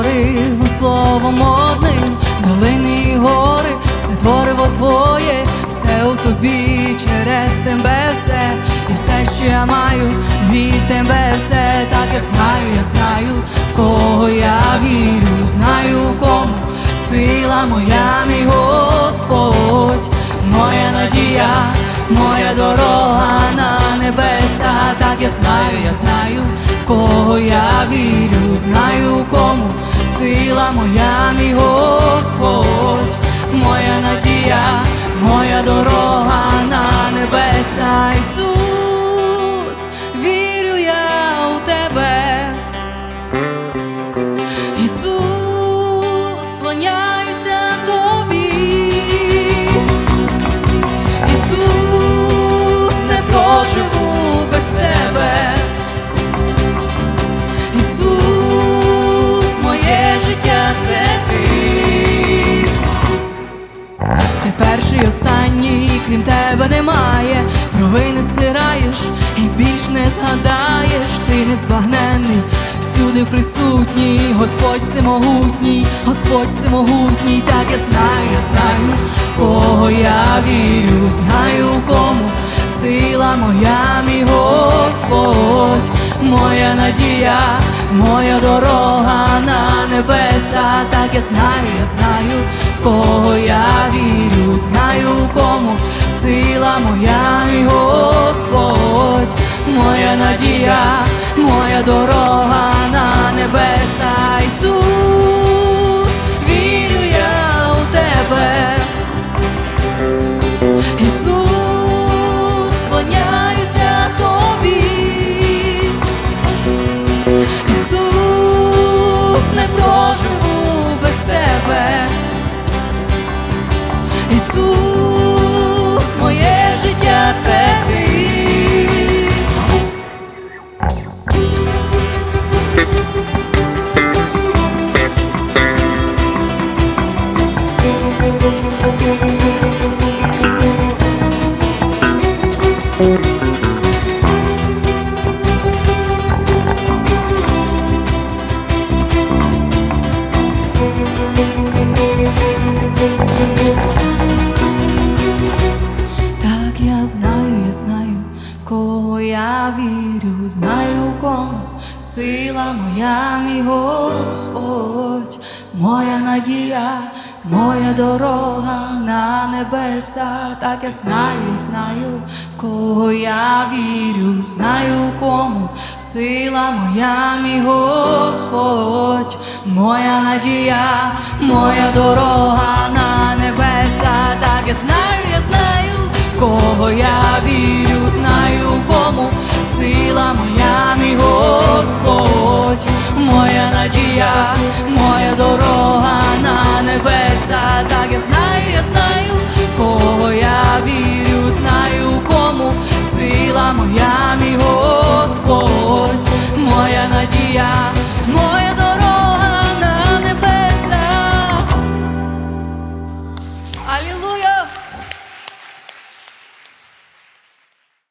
Створив словом одним, долини і гори, все твориво твоє, все у тобі, через тебе все, і все, що я маю, від тебе все, так я знаю, я знаю, в кого я вірю, знаю у кому сила моя, мій Господь, моя надія, моя дорога на небеса, так я знаю, я знаю, в кого я вірю, знаю кому сила моя, мій Господь, моя надія, моя дорога на небеса, перший останній, крім тебе немає. Провини стираєш і більш не згадаєш, ти незбагненний, всюди присутній, Господь всемогутній, Господь всемогутній, так я знаю, я знаю, кого я вірю, знаю кому сила моя, мій Господь, моя надія, моя дорога на небеса, так я знаю, я знаю, в кого я вірю, знаю кому сила моя, мій Господь, моя надія, моя дорога Так знаю кому сила моя, мій Господь, моя надія, моя дорога на небеса, так я знаю, знаю, в кого я вірю, знаю кому сила моя, мій Господь, моя надія, моя дорога на небеса, так я знаю, я знаю, в кого я вірю, Господь, моя надія, моя дорога на небеса, так я знаю, я знаю, кого я вірю, знаю кому сила моя, мій Господь, моя надія,